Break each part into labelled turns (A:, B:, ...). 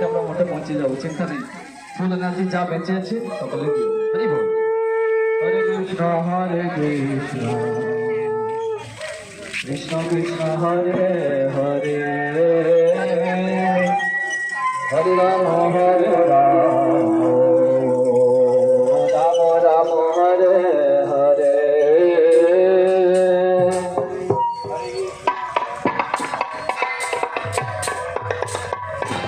A: রাখতে আমরা মাঠে পৌঁছে যাবো সেখানে ফুল এনার্জি যা বেঁচে আছে সকলে হরি বল
B: হরে কৃষ্ণ হরে কৃষ্ণ কৃষ্ণ কৃষ্ণ হরে হরে হরে রাম হরে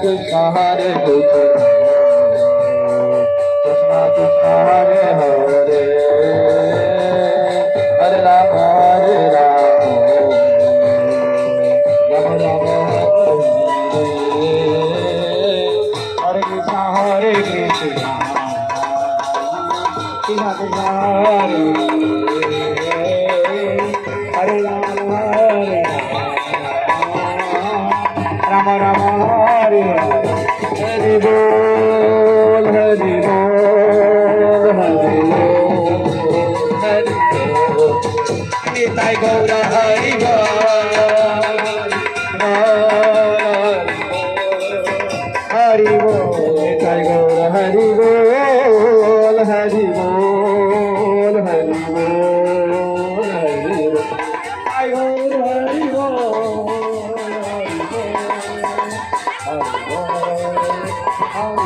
B: Krishna Hare Krishna Krishna Krishna Hare Hare Hare Rama Hare Rama Rama Rama Hare Hare Krishna Hare Krishna Krishna Krishna Hare Hare Rama Rama Rama Rama Hari Bol, Hari Bol, Hari Bol, Hari Bol, Hari Bol,